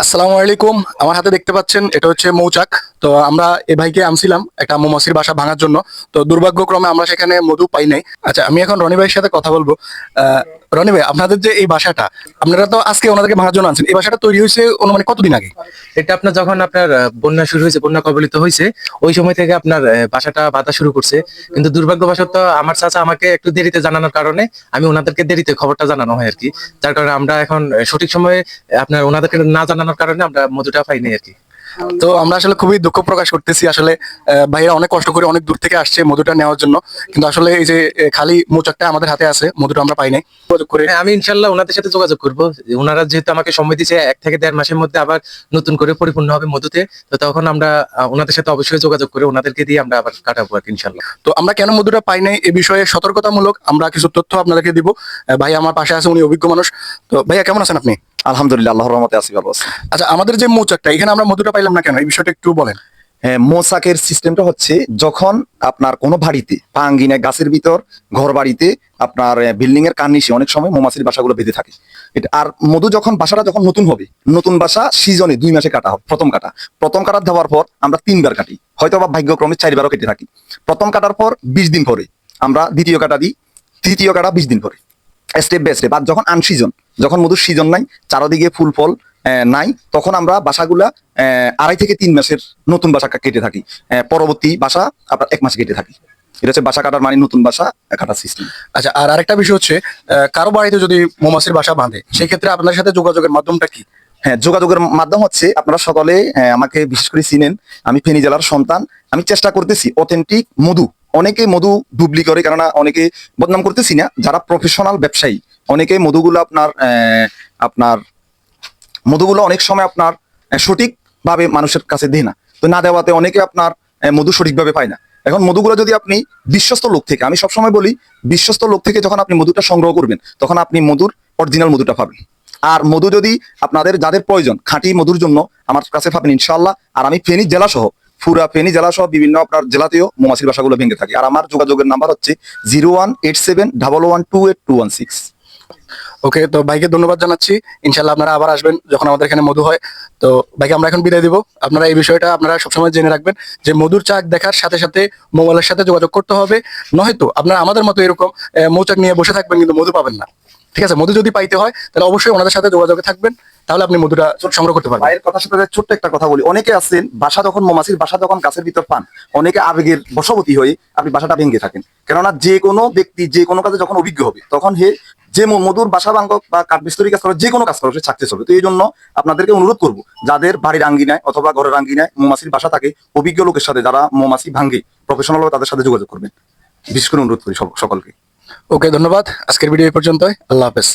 আসসালামু আলাইকুম। আমার হাতে দেখতে পাচ্ছেন, এটা হচ্ছে মৌচাক। তো আমরা এ ভাইকে আনছিলাম একটা মৌমাছির বাসা ভাঙার জন্য। তো দুর্ভাগ্যক্রমে আমরা সেখানে মধু পাই নাই। আচ্ছা আমি এখন রনি ভাইয়ের সাথে কথা বলব। রনি ভাই, আপনাদের যে এই বাসাটা, আপনারা তো আজকে ওনাদেরকে ভাঙার জন্য আনছেন। এই বাসাটা তৈরি হয়েছে অনুমানিক কতদিন আগে? এটা আপনার যখন আপনার বন্যা শুরু হয়েছে, বন্যা কবলিত হয়েছে, ওই সময় থেকে আপনার বাসাটা বাধা শুরু করছে। কিন্তু দুর্ভাগ্যবশত আমার চাচা আমাকে একটু দেরিতে জানানোর কারণে আমি ওনাদেরকে দেরিতে খবরটা জানানো হয় আর কি। যার কারণে আমরা এখন সঠিক সময়ে আপনার ওনাদেরকে না জানানোর কারণে আমরা মধুটা পাইনি আর কি। তো আমরা আসলে খুবই দুঃখ প্রকাশ করতেছি। আসলে ভাইয়েরা অনেক কষ্ট করে অনেক দূর থেকে আসছে মধুটা নেওয়ার জন্য। কিন্তু আসলে এই যে খালি মৌচাকটা আমাদের হাতে আছে মধুটা আমরা পাই নাই। যোগাযোগ করে হ্যাঁ, আমি ইনশাল্লাহ ওনাদের সাথে যোগাযোগ করব। ওনারা যেহেতু আমাকে সময় দিচ্ছে এক থেকে দেড় মাসের মধ্যে আবার নতুন করে পরিপূর্ণ হবে মধুতে। তো তখন আমরা ওনাদের সাথে অবশ্যই যোগাযোগ করে ওনাদেরকে দিয়ে আমরা আবার কাটাবো আর কি ইনশাল্লাহ তো আমরা কেন মধুটা পাই নাই এ বিষয়ে সতর্কতামূলক আমরা কিছু তথ্য আপনাদেরকে দিব। ভাই আমার পাশে আছে উনি অভিজ্ঞ মানুষ। তো ভাইয়া কেমন আছেন আপনি? আলহামদুলিল্লাহ আল্লাহর রহমতে আছি ভালো আছি। আচ্ছা আমাদের যে মৌচাকটা এখানে আমরা মধুটা পাইলাম না কেন? এই বিষয়টা একটু বলেন। হ্যাঁ মোসাকের সিস্টেমটা হচ্ছে যখন আপনার কোনো বাড়িতে পাঙ্গিনে গাছের ভিতর ঘর বাড়িতে আপনার বিল্ডিং এর কার্নিশে অনেক সময় মৌমাছির বাসাগুলো বেঁধে থাকে। এটা আর মধু যখন বাসাটা যখন নতুন হবে নতুন বাসা সিজনে দুই মাসে কাটা হবে প্রথম কাটা। প্রথম কাটা দেওয়ার পর আমরা তিনবার কাটি। হয়তো বা ভাগ্যক্রমে চারবারও কেটে থাকি। প্রথম কাটার পর বিশ দিন পরে আমরা দ্বিতীয় কাটা দিই তৃতীয় কাটা বিশ দিন পরে। স্টেপ বাই স্টেপ আর যখন আনসিজন যখন মধুর সিজন নাই চারদিকে ফুল ফল নাই তখন আমরা বাসাগুলা আড়াই থেকে তিন মাসের নতুন বাসা কেটে থাকি। পরবর্তী বাসা আপনার এক মাস কেটে থাকি। এটা হচ্ছে বাসা কাটার মানে নতুন বাসা কাটার সিস্টেম আচ্ছা আর আরেকটা বিষয় হচ্ছে কারও বাড়িতে যদি মৌমাছির বাসা বাঁধে সেই ক্ষেত্রে আপনার সাথে যোগাযোগের মাধ্যমটা কি? হ্যাঁ যোগাযোগের মাধ্যম হচ্ছে আপনারা সকলে আমাকে বিশেষ করে চিনেন। আমি ফেনী জেলার সন্তান। আমি চেষ্টা করতেছি অথেন্টিক মধু অনেকে মধু ডুবলি করে, কেননা অনেকে বদনাম করতেছি না। যারা প্রফেশনাল ব্যবসায়ী অনেকে মধুগুলো আপনার আপনার মধুগুলো অনেক সময় আপনার সঠিকভাবে মানুষের কাছে দেয় না। তো না দেওয়াতে অনেকে আপনার মধু সঠিকভাবে পায় না। এখন মধুগুলো যদি আপনি বিশ্বস্ত লোক থেকে, আমি সবসময় বলি, বিশ্বস্ত লোক থেকে যখন আপনি মধুটা সংগ্রহ করবেন, তখন আপনি মধুর অরিজিনাল মধুটা পাবেন। আর মধু যদি আপনাদের, যাদের প্রয়োজন, খাঁটি মধুর জন্য আমার কাছে পাবেন ইনশাল্লাহ আর আমি ফেনী জেলা সহ পুরা ফেনী জেলা সহ বিভিন্ন আপনার জেলাতেও মৌমাছির বাসাগুলো ভেঙে থাকে। আর আমার যোগাযোগের নাম্বার হচ্ছে zero one eight seven double one two eight two one six. Okay, তো ভাইকে ধন্যবাদ জানাচ্ছি। ইনশাল্লাহ আপনারা আবার আসবেন যখন আমাদের এখানে মধু হয়। তো ভাইকে আমরা এখন বিদায় দিব। আপনারা এই বিষয়টা আপনারা সবসময় জেনে রাখবেন যে মধুর চাক দেখার সাথে সাথে মোবাইলের সাথে যোগাযোগ করতে হবে। নয়তো আপনারা আমাদের মতো এরকম মৌচাক নিয়ে বসে থাকবেন কিন্তু মধু পাবেন না। ঠিক আছে, মধু যদি পাইতে হয়, তাহলে অবশ্যই ওনাদের সাথে যোগাযোগে থাকবেন। তাহলে আপনি মধুটা সংগ্রহ করতে পারবেন। ভাইয়ের কথার সাথে ছোট্ট একটা কথা বলি। অনেকে আছেন বাসা যখন মৌমাছির বাসা যখন গাছের ভিতর পান। অনেকে আবেগের বশবতী হয়ে আপনি বাসাটা ভেঙে থাকেন। কেননা যে কোনো ব্যক্তি যে কোনো কাজে যখন অভিজ্ঞ হবে তখন হে যে মধুর বাসা ভাঙ্গক বা কাঠমিস্ত্রি কাজ করে যে কোনো কাজ করে সে সাকসেস হবে। তো এই জন্য আপনাদেরকে অনুরোধ করব যাদের বাড়ির আঙ্গিনায় অথবা ঘরের আঙ্গিনায় মৌমাছির বাসা থাকে অভিজ্ঞ লোকের সাথে যারা মৌমাছি ভাঙ্গে প্রফেশনাল তাদের সাথে যোগাযোগ করবেন। বিশেষ করে অনুরোধ করি সকলকে। ওকে ধন্যবাদ। আজকের ভিডিও এই পর্যন্তই। আল্লাহ হাফেজ।